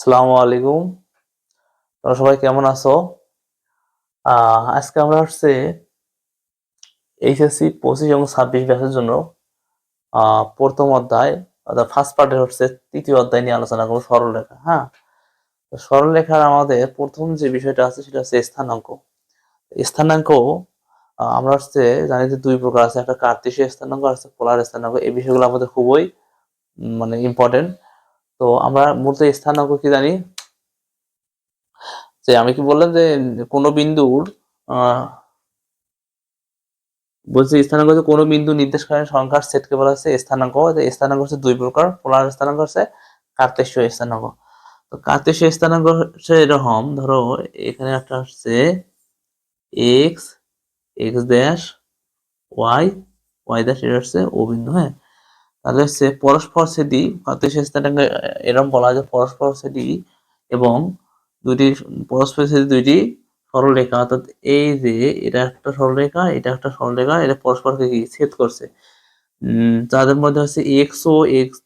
আসসালামু আলাইকুম। তোমরা সবাই কেমন আছো? আজকে আমরা হচ্ছে এইচএসসি পঁচিশ এবং ছাব্বিশ ব্যাচের জন্য প্রথম অধ্যায়, অর্থাৎ ফার্স্ট পার্টের হচ্ছে তৃতীয় অধ্যায় নিয়ে আলোচনা করব সরলরেখা হ্যাঁ? সরলরেখার আমাদের প্রথম যে বিষয়টা আছে সেটা হচ্ছে স্থানাঙ্ক। স্থানাঙ্ক আমরা হচ্ছে জানি যে দুই প্রকার আছে, একটা কার্তেশীয় স্থানাঙ্ক আর হচ্ছে পোলার স্থানাঙ্ক। এই বিষয়গুলো আমাদের খুবই মানে ইম্পর্টেন্ট তো আমরা মূলত স্থানাঙ্ক কি জানি, যে আমি কি বললাম যে কোনো বিন্দুর বলছি স্থানাঙ্ক হচ্ছে কোনো বিন্দু নির্দেশকারী সংখ্যার সেটকে বলা হচ্ছে স্থানাঙ্ক। স্থানাঙ্ক হচ্ছে দুই প্রকার, পোলার স্থানাঙ্ক হচ্ছে কার্তেশীয় স্থানাঙ্ক। তো কার্তেশীয় স্থানাঙ্ক হচ্ছে এরকম, ধরো এখানে একটা হচ্ছে X X dash Y Y dash এটা হচ্ছে ও বিন্দু হ্যাঁ? হচ্ছে পরস্পর সেদি কার্তেশীয় স্থানাঙ্ক এরকম বলা হয় যে পরস্পর সেদি এবং দুটি পরস্পর সেদি দুইটি সরলরেখা অর্থাৎ এই যে এটা একটা সরলরেখা এটা একটা সরলরেখা এটা পরস্পরকে ছেদ করছে। তাদের মধ্যে হচ্ছে এক্স ও এক্স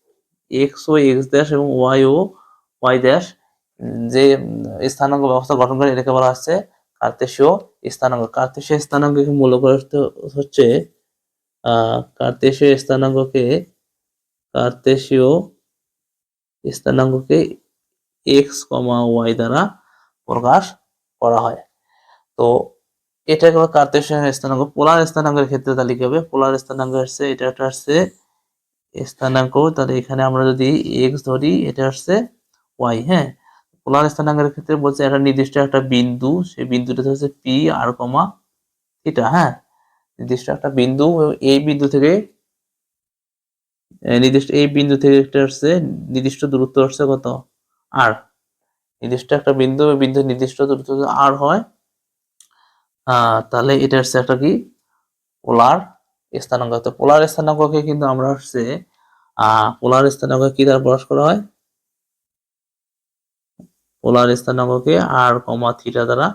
এক্স ও এক্স ড্যাশ এবং ওয়াই ও ওয়াই ড্যাশ যে স্থানাঙ্ক ব্যবস্থা গঠন করে এটাকে বলা হচ্ছে কার্তেশীয় স্থানাঙ্ক। কার্তেশীয় স্থানাঙ্ককে মূল করে হচ্ছে কার্তেশীয় স্থানাঙ্ককে কার্তেশীয় স্থানাঙ্ককে এক্স কমা ওয়াই দ্বারা প্রকাশ করা হয়। তো এটা হলো কার্তেশীয় স্থানাঙ্ক, পোলার স্থানাঙ্কের ক্ষেত্রে তাহলে কি হবে? পোলার স্থানাঙ্ক হচ্ছে এটা একটা হচ্ছে স্থানাঙ্ক, তাহলে এখানে আমরা যদি এক্স ধরি, এটা হচ্ছে ওয়াই হ্যাঁ? পোলার স্থানাঙ্কের ক্ষেত্রে বলছে একটা নির্দিষ্ট একটা বিন্দু, সেই বিন্দুটা হচ্ছে পি আর কমা থিটা হ্যাঁ? নির্দিষ্ট একটা বিন্দু, এই বিন্দু থেকে নির্দিষ্ট, এই বিন্দু থেকে একটা হচ্ছে নির্দিষ্ট দূরত্ব হচ্ছে কত? আর নির্দিষ্ট একটা বিন্দু বিন্দু নির্দিষ্ট দূরত্ব আর হয় তাহলে এটা হচ্ছে একটা কি? পোলার স্থানাঙ্ক। তো পোলার স্থানাঙ্ককে কিন্তু আমরা হচ্ছে পোলার স্থানাঙ্ক কি দ্বারা প্রকাশ করা হয়? পোলার স্থানাঙ্ককে আর কমা, থিটা দ্বারা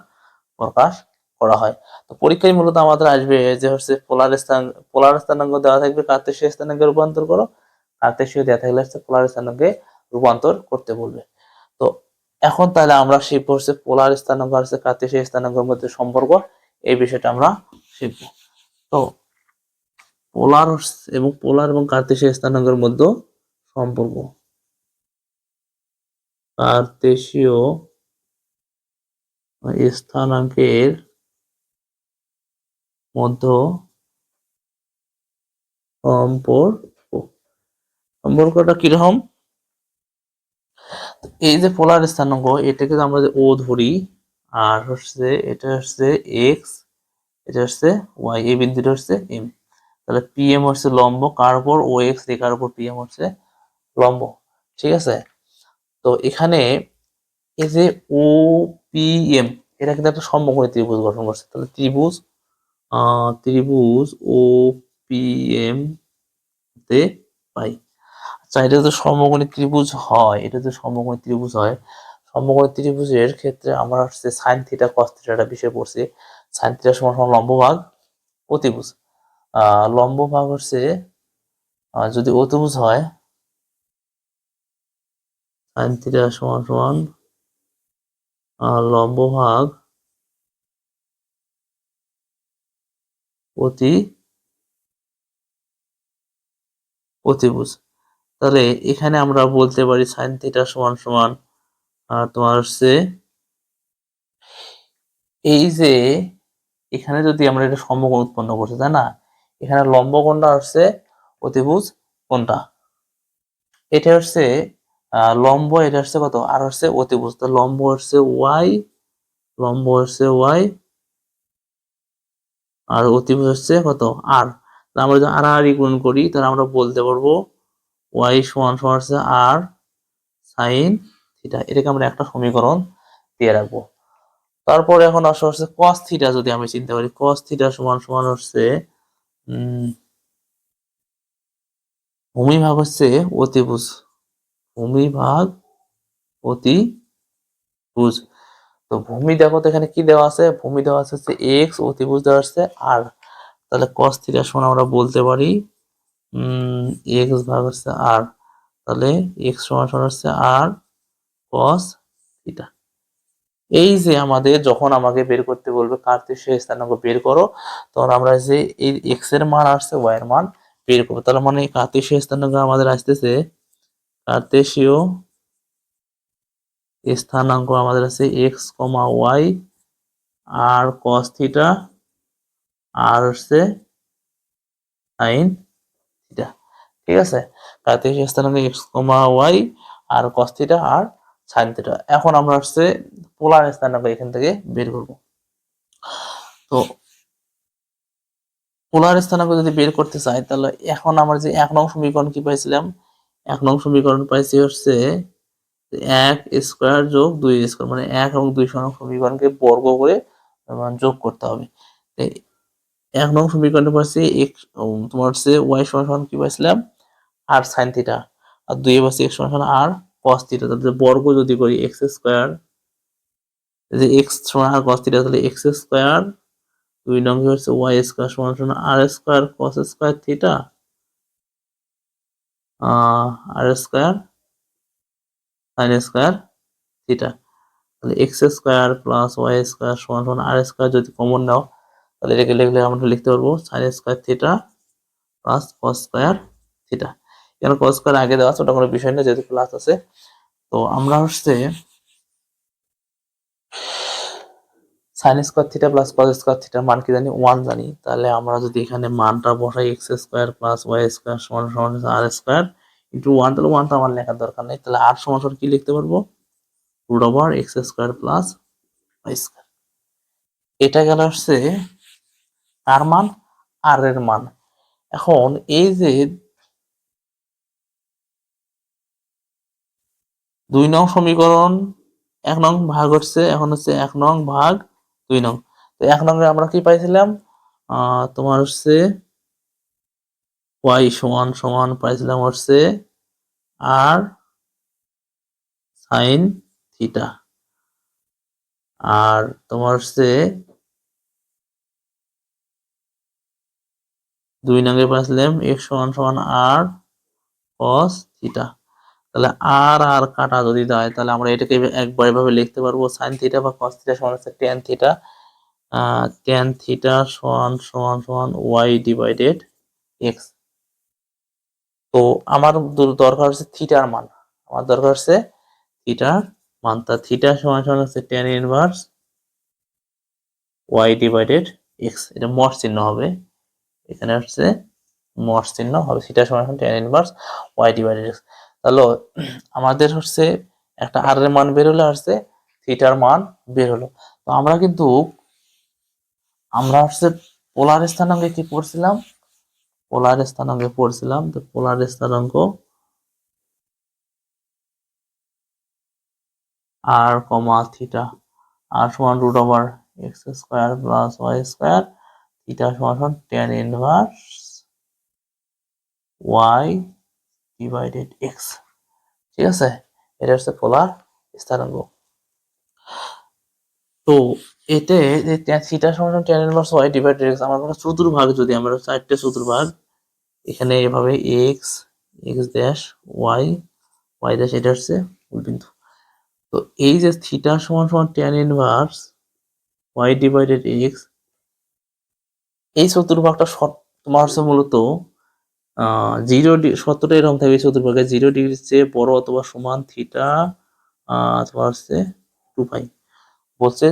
প্রকাশ করা হয়। তো পরীক্ষায় মূলত আমাদের আসবে যে হচ্ছে পোলার স্থান, পোলার স্থানাঙ্ক দেওয়া থাকবে কার্তেশীয় স্থানাঙ্কে রূপান্তর করো কার্তেশীয় দেওয়া থাকলে হচ্ছে পোলার স্থানাঙ্কে রূপান্তর করতে বলবে। তো এখন তাহলে আমরা শিখব হচ্ছে পোলার স্থানাঙ্ক আর হচ্ছে কার্তেশীয় স্থানাঙ্কের মধ্যে সম্পর্ক, এই বিষয়টা আমরা শিখব। তো পোলার এবং পোলার এবং কার্তেশীয় স্থানাঙ্কের মধ্যে সম্পর্ক। কার্তেশীয় স্থানাঙ্কের মধ্যে সম্পর্ক সম্পর্কটা কীরকম? এই যে পোলার স্থানাঙ্ক, এটাকে আমরা যে ও ধরি, আর হচ্ছে এটা হচ্ছে এক্স এটা হচ্ছে ওয়াই এই বিন্দুটা হচ্ছে এম তাহলে পিএম হচ্ছে লম্ব, কার উপর? ও এক্স রেখার উপর পিএম হচ্ছে লম্ব, ঠিক আছে? তো এখানে এই যে ও পি এম এটা কিন্তু একটা সমকোণী ত্রিভুজ গঠন করছে, তাহলে ত্রিভুজ ত্রিভুজ ও পি এম তে পাই। আচ্ছা এটা যদি সমকোণী ত্রিভুজ হয়, এটা যদি সমকোণী ত্রিভুজ হয়, সমকোণী ত্রিভুজের ক্ষেত্রে আমরা হচ্ছে সাইন থিটা কস থিটাটা বিষয় পড়ছি। সাইন থিটা সমান সমান লম্ব ভাগ অতিভুজ লম্ব ভাগ হচ্ছে যদি অতিভুজ হয় সাইন থিটা সমান সমান লম্ব ভাগ অতি অতিভুজ তাহলে এখানে আমরা বলতে পারি সাইন থিটা সমান সমান তোমার হচ্ছে এই যে এখানে যদি আমরা এটা সমকোণ উৎপন্ন করছি, তাই না? এখানে লম্ব কোণটা হচ্ছে অতিভুজ কোণটা। এটা হচ্ছে লম্ব, এটা হচ্ছে কত? আর হচ্ছে অতিভুজ। তো লম্ব হচ্ছে ওয়াই লম্ব হচ্ছে ওয়াই আর অতিভুজ হচ্ছে কত? আর আমরা যদি আর আর গুণ করি, তাহলে আমরা বলতে পারব ওয়াই সমান সমান হচ্ছে আর সাইন থিটা এটাকে আমরা একটা সমীকরণ দিয়ে রাখব। তারপরে এখন আসা হচ্ছে কস থিটা যদি আমি চিন্তা করি কস থিটা সমান সমান হচ্ছে ভূমি ভাগ হচ্ছে অতিভুজ। ভূমি ভাগ অতিভুজ। তো ভূমি দেখো তো এখানে কি দেওয়া আছে? ভূমি দেওয়া আছে হচ্ছে এক্স অতিভুজ দেওয়া আছে আর তাহলে কস থিটা সমান আমরা বলতে পারি এক্স ভাগ হচ্ছে আর তাহলে এক্স সমান হচ্ছে আর কস থিটা এই যে আমাদের যখন আমাকে বের করতে বলবে কার্তেশীয় স্থানাঙ্ক বের করো, তখন আমরা যে এই এক্সের মান আসছে ওয়াই এর মান বের করব। তার মানে কার্তেশীয় স্থানাঙ্ক আমাদের আসতেছে কার্তেশীয় স্থানাঙ্ক আমাদের আছে X comma Y R cos theta R হচ্ছে সাইন থিটা ঠিক আছে? কার্তেশীয় স্থানাঙ্ক X comma Y R cos theta R sine theta এখন আমরা হচ্ছে পোলার স্থানাঙ্ক এখান থেকে বের করব। তো পোলার স্থানাঙ্ক যদি বের করতে চাই, তাহলে এখন আমরা যে এক নং সমীকরণ কি পাইছিলাম? এক নং সমীকরণ পাইছি হচ্ছে এক স্কোয়ার যোগ দুই স্কোয়ার মানে এক এবং দুই সমান সমীকরণকে বর্গ করে যোগ করতে হবে। এক নং সমীকরণে পাচ্ছি এক্স তোমার হচ্ছে ওয়াই সমান কি পাইছিলাম? আর সাইন থিটা আর দুই পাচ্ছি এক্স সমান আর কস থিটা তাহলে বর্গ যদি করি এক্স স্কোয়ার যে এক্স সমান আর কস থিটা তাহলে এক্স স্কোয়ার, দুই নং কি হচ্ছে ওয়াই স্কোয়ার সমান সমান R square cos square theta R square sine square theta. তাহলে X square plus Y square সমান সমান আর স্কোয়ার যদি কমন নাও, তাহলে এটাকে লিখলে আমরা লিখতে পারব sine square theta plus cos square theta. এখানে কস স্কোয়ার আগে দেওয়া আছে, ওটা কোনো বিষয় না, যেহেতু প্লাস আছে। তো আমরা হচ্ছে sine square theta plus cos square theta মান কি জানি? ওয়ান জানি। তাহলে আমরা যদি এখানে মানটা বসাই X square plus Y square সমান সমান আর স্কোয়ার ইন্টু ওয়ান তাহলে ওয়ানটা আমার লেখার দরকার নেই। তাহলে আর সমান কি লিখতে পারব? Root over X square plus square এটা গেল হচ্ছে আর মান আর এর মান। এখন এই যে দুই নং সমীকরণ, এক নং ভাগ হচ্ছে, এখন হচ্ছে এক নং ভাগ দুই নং। তো এক নং আমরা কি পাইছিলাম? তোমার হচ্ছে ওয়াই সমান সমান পাইছিলাম হচ্ছে আর সাইন থিটা আর তোমার হচ্ছে দুই নঙ্গে পাইছিলাম এক্স সমান সমান আর কস থিটা তাহলে আর আর কাটা যদি দেয়, তাহলে আমরা এটাকে একবার এভাবে লিখতে পারব সাইন থিটা বা কস থিটা সমান হচ্ছে টেন থিটা টেন থিটা সমান সমান সমান ওয়াই ডিভাইডেড এক্স তো আমার দরকার হচ্ছে থিটার মান। আমার দরকার হচ্ছে থিটার মান। তা থিটা সমান সমান হচ্ছে tan inverse Y divided X এটা মর চিহ্ন হবে। এখানে হচ্ছে মর চিহ্ন হবে। থিটা সমান সমান tan inverse Y divided X তাহলে আমাদের হচ্ছে একটা আর এর মান বের হলো হচ্ছে থিটার মান বের হলো। তো আমরা কিন্তু, আমরা হচ্ছে পোলার স্থানাঙ্কে কি পড়ছিলাম পোলার স্থানাঙ্কে পড়ছিলাম, তো পোলার স্থানাঙ্ক আর কমা থিটা আর সমান root over X square plus Y square theta সমান tan inverse Y divided X ঠিক আছে? এটা হচ্ছে পোলার স্থানাঙ্ক। তো এতে থিটা সমান tan inverse Y divided X আমার কোনো চতুর্ভাগ যদি আমরা চারটে চতুর্ভাগ এখানে এভাবে X X dash Y Y dash এটা হচ্ছে বিন্দু। তো এই যে থিটা সমান সমান tan inverse Y divided X এই চতুর্ভাগটা তোমার হচ্ছে মূলত জিরো সত্যটা এরকম থাকবে চতুর্ভাগে জিরো ডিগ্রির চেয়ে বড় অথবা সমান থিটা তোমার হচ্ছে টু পাই বলছে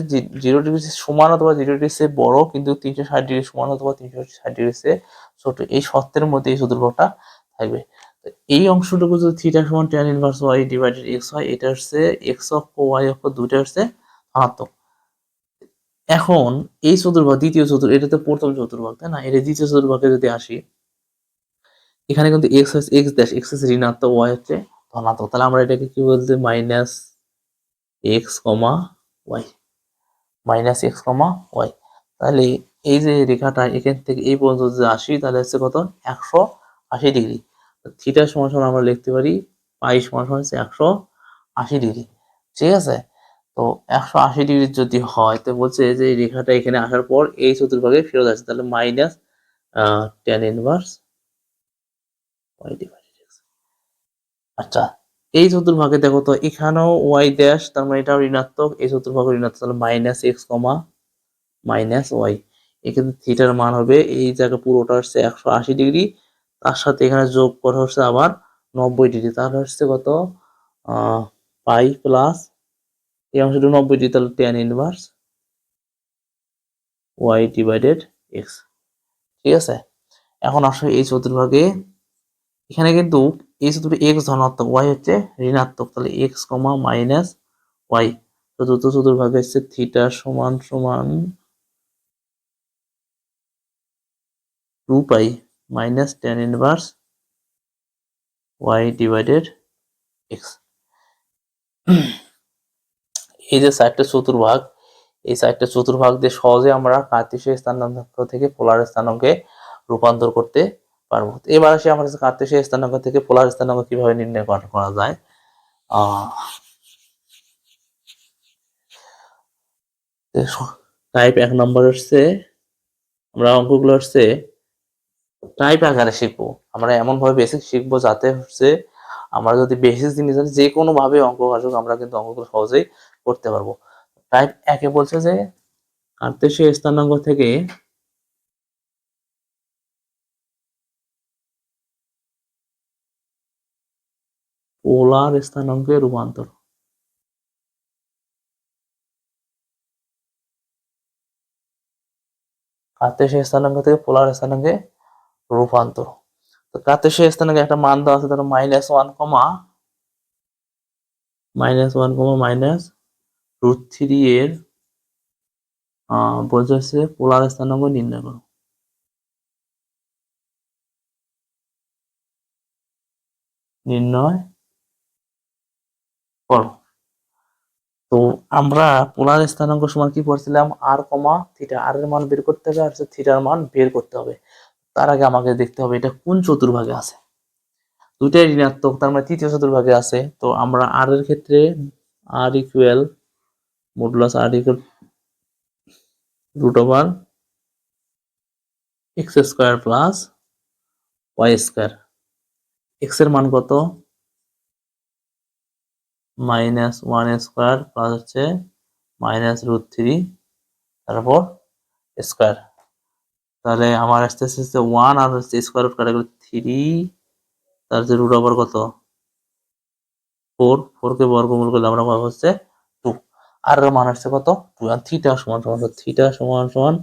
জিরো ডিগ্রি সমান অথবা জিরো ডিগ্রির চেয়ে বড়, কিন্তু তিনশো ষাট ডিগ্রি সমান অথবা তিনশো ষাট ডিগ্রির চেয়ে ছোট। এই শর্তের মধ্যে এই চতুর্ভাগটা থাকবে। এই অংশটুকু যদি থিটা সমান tan inverse Y divided X হয়, এটা হচ্ছে এক্স অক্ষ ওয়াই অক্ষ দুটো হচ্ছে ধনাত্মক। এখন এই চতুর্ভাগ, দ্বিতীয় চতুর এটা তো প্রথম চতুর্ভাগ, তাই না? এটা দ্বিতীয় চতুর্ভাগে যদি আসি, এখানে কিন্তু এক্স হচ্ছে এক্স ড্যাশ এক্স হচ্ছে ঋণাত্মক ওয়াই হচ্ছে ধনাত্মক। তাহলে আমরা এটাকে কি বলতে minus X comma Y. Minus X comma Y. তাহলে এই যে রেখাটা এখান থেকে এই পর্যন্ত যদি আসি, তাহলে হচ্ছে কত? একশো আশি ডিগ্রি। থিটা সমান সমান আমরা লিখতে পারি পাই সমান সমান হচ্ছে একশো আশি ডিগ্রি। ঠিক আছে? তো একশো আশি ডিগ্রি যদি হয়, তো বলছে যে রেখাটা এখানে আসার পর এই চতুর্ভাগে ফেরত আসছে তাহলে মাইনাস টেন ইনভার্স আচ্ছা এই চতুর্ভাগে দেখো তো এখানেও ওয়াই ড্যাশ তার মানে এটাও ঋণাত্মক। এই চতুর্ভাগ ঋণাত্মক, তাহলে minus X comma minus Y এক্ষেত্রে থিটার মান হবে, এই জায়গা পুরোটা হচ্ছে একশো আশি ডিগ্রি তার সাথে এখানে যোগ করা হচ্ছে আবার নব্বই ডিগ্রি তাহলে হচ্ছে কত? পাই প্লাস এই অংশটা নব্বই ডিগ্রি তাহলে tan inverse Y divided X ঠিক আছে? এখন আসলে এই চতুর্ভাগে। এখানে কিন্তু এই চতুর্ভাগে এক্স ধনাত্মক ওয়াই হচ্ছে ঋণাত্মক, তাহলে এক্স কমা মাইনাস ওয়াই চতুর্থ চতুর্ভাগে হচ্ছে থিটা সমান সমান two pi minus tan inverse Y divided X এই যে চারটে চতুর্ভাগ, এই চারটে চতুর্ভাগ দিয়ে সহজে আমরা কার্তেশীয় স্থানাঙ্ক থেকে পোলার স্থানাঙ্কে রূপান্তর করতে পারব। এবার আসি আমার কাছে কার্তেশীয় স্থানাঙ্ক থেকে পোলার স্থানাঙ্ক কীভাবে নির্ণয় করা যায়? টাইপ এক নম্বর হচ্ছে, আমরা অঙ্কগুলো হচ্ছে টাইপ আকারে শিখব। আমরা এমন ভাবে বেসিক শিখব যাতে হচ্ছে আমরা যদি বেসিক জিনিস জানি, যে কোনো ভাবে অঙ্ক আসুক, আমরা কিন্তু অঙ্কগুলো সহজেই করতে পারব। টাইপ একে বলছে যে কার্তেশীয় স্থানাঙ্ক থেকে পোলার স্থানাঙ্কে রূপান্তর। কার্তেশীয় স্থানাঙ্ক থেকে পোলার স্থানাঙ্কে রূপান্তর। তো কার্তেশীয় স্থানাঙ্কে একটা মান দেওয়া আছে, ধরো minus one comma minus one comma minus root three এর বলছে পোলার স্থানাঙ্ক নির্ণয় করো। নির্ণয় করো। তো আমরা পোলার স্থানাঙ্ক সমান কি পড়ছিলাম? আর কমা থিটা আর এর মান বের করতে হবে, আর থিটার মান বের করতে হবে। তার আগে আমাকে দেখতে হবে এটা কোন চতুর্ভাগে আছে। দুইটাই ঋণাত্মক, তার মানে তৃতীয় চতুর্ভাগে আছে। তো আমরা আর এর ক্ষেত্রে R equal modulus R equal root over X square plus Y square এক্সের মান কত? মাইনাস ওয়ান স্কোয়ার প্লাস হচ্ছে মাইনাস রুট থ্রি, তারপর স্কোয়ার। তাহলে আমার আসতে আসতে ওয়ান আর হচ্ছে স্কোয়ার রুট কাটা থ্রি, তার হচ্ছে রুট ওভার কত? ফোর। ফোরকে বর্গমূল করলে আমরা পাবো হচ্ছে টু। আর মান আসছে কত? টু আর থ্রিটা সমান সমান থ্রিটা সমান সমান,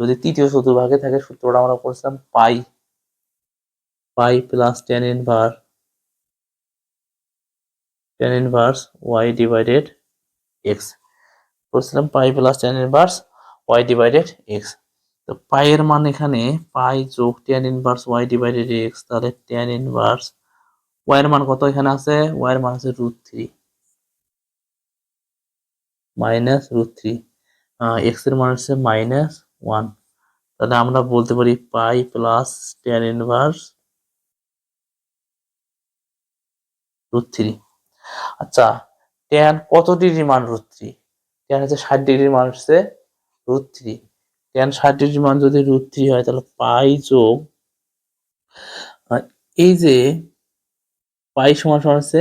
যদি তৃতীয় চতুর্ভাগে থাকে সূত্রটা আমরা পড়ছিলাম pi. Pi plus tan inverse tan inverse Y divided X করছিলাম pi plus tan inverse Y divided X তো পাই এর মান এখানে পাই যোগ tan inverse Y divided X তাহলে টেন ইনভার্স ওয়াই এর মান কত এখানে আছে? ওয়াই এর মান আছে root three minus root three এক্সের মান হচ্ছে মাইনাস ওয়ান তাহলে আমরা বলতে পারি pi plus tan inverse root three আচ্ছা ট্যান কত ডিগ্রি মান রুট থ্রি ট্যান হচ্ছে ষাট ডিগ্রি মান হচ্ছে রুট থ্রি ট্যান ষাট ডিগ্রি মান যদি রুট থ্রি হয়, তাহলে পাই যোগ এই যে পাই সমান সমান হচ্ছে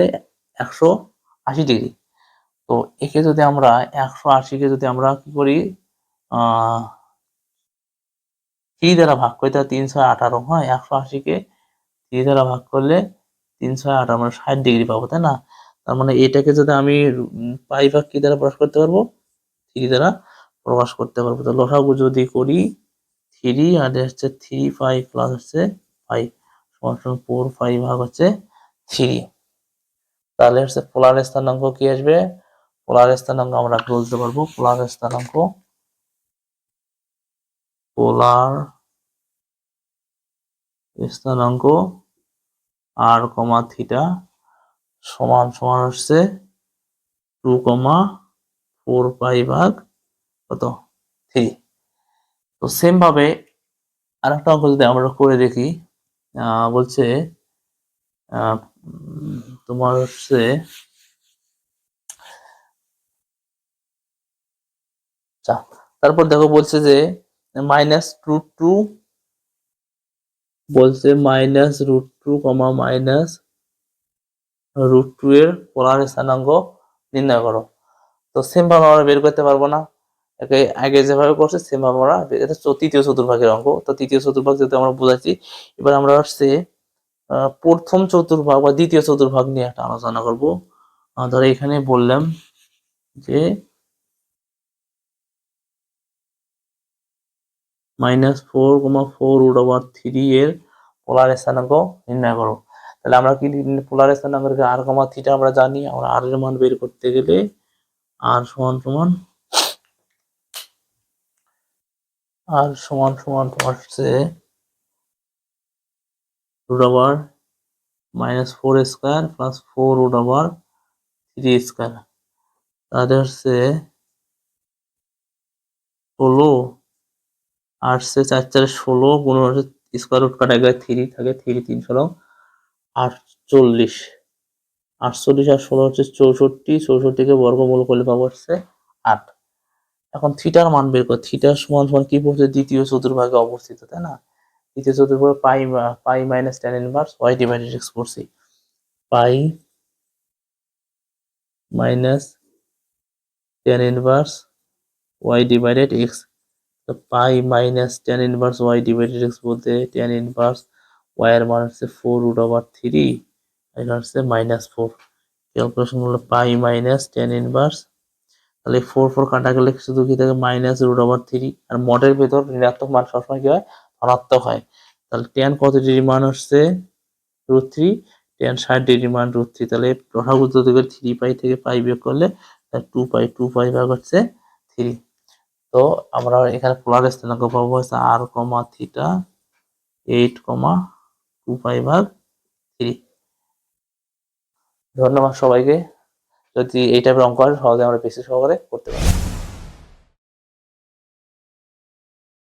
একশো আশি ডিগ্রি। তো একে যদি আমরা একশো আশিকে যদি আমরা কি করি থ্রি দ্বারা ভাগ করি, তাহলে তিনশো আঠারো, হয়, একশো আশিকে থ্রি দ্বারা ভাগ করলে তিনশো আঠারো মানে ষাট ডিগ্রি পাবো, তাই না? তার মানে এটাকে যদি আমি পাই ভাগ কি দ্বারা প্রকাশ করতে পারব? থ্রি দ্বারা প্রকাশ করতে পারব। তো লসাগু যদি করি, থ্রি আর হচ্ছে থ্রি ফাইভ প্লাস হচ্ছে ফাইভ সমান ফোর ফাইভ ভাগ হচ্ছে থ্রি। তাহলে হচ্ছে পোলার স্থানাঙ্ক কি আসবে? পোলার স্থানাঙ্ক আমরা বলতে পারব। পোলার স্থানাঙ্ক পোলার স্থানাঙ্ক আর কমা থিটা সমান সমান হচ্ছে টু কমা ফোর পাই ভাগ কত? থ্রি তো সেম ভাবে আর একটা অঙ্ক যদি আমরা করে দেখি বলছে তোমার হচ্ছে তারপর দেখো বলছে যে মাইনাস রুট টু বলছে minus root two comma minus root two এর পোলার স্থানাঙ্ক নির্ণয় করো। তো সেম ভাবে আমরা বের করতে পারব না। একে আগে যেভাবে করছে সেম ভাবে আমরা এটা তৃতীয় চতুর্ভাগের অঙ্ক। তো তৃতীয় চতুর্ভাগ যেহেতু আমরা বুঝাচ্ছি, এবার আমরা আসছে প্রথম চতুর্ভাগ বা দ্বিতীয় চতুর্ভাগ নিয়ে একটা আলোচনা করব। ধরো এখানে বললাম যে minus four comma four root over three এর পোলার স্থানাঙ্ক নির্ণয় করো। তাহলে আমরা কি পোলার স্থানাঙ্ক আর কমা থিটা আমরা জানি, আমরা আর এর মান বের করতে গেলে আর সমান সমান আর সমান সমান তোমার হচ্ছে root over minus four square plus four root over three square তাহলে হচ্ছে ষোলো আসছে চার চার ষোলো হচ্ছে স্কোয়ার রুট কাটা গেলে থ্রি থাকে থ্রি তিন ষোলো। আটচল্লিশ। আটচল্লিশ আর ষোলো হচ্ছে চৌষট্টি, চৌষট্টিকে বর্গমূল করলে পাবো হচ্ছে আট। এখন থিটার মান বের কর, থিটার সমান সমান কি পড়ছে? দ্বিতীয় চতুর্ভাগে অবস্থিত, তাই না? দ্বিতীয় চতুর্ভাগে pi pi minus tan inverse Y divided X পড়ছি pi minus tan inverse Y divided X pi minus tan inverse Y divided X বলতে টেন ইনভার্স ওয়াই মান হচ্ছে ফোর রুট ওভার থ্রি এটা হচ্ছে মাইনাস ফোর ক্যালকুলেশন হলো pi minus tan inverse তাহলে four four কাটা গেলে শুধু কি থাকে মাইনাস রুট ওভার থ্রি আর মডের ভেতর ঋণাত্মক মান সবসময় কি হয়? ধনাত্মক হয়। তাহলে টেন কত ডিগ্রি মান হচ্ছে রুট থ্রি টেন ষাট ডিগ্রি মান রুট থ্রি তাহলে প্রভাবুদ্ধ থেকে থ্রি পাই থেকে পাই বিয়োগ করলে টু পাই টু পাই ভাগ হচ্ছে থ্রি তো আমরা এখানে পোলার স্থানাঙ্ক পাবো হচ্ছে R comma theta eight comma two pi ভাগ থ্রি ধন্যবাদ সবাইকে। যদি এই টাইপের অঙ্ক হয় সহজে আমরা বেশি সহকারে করতে পারি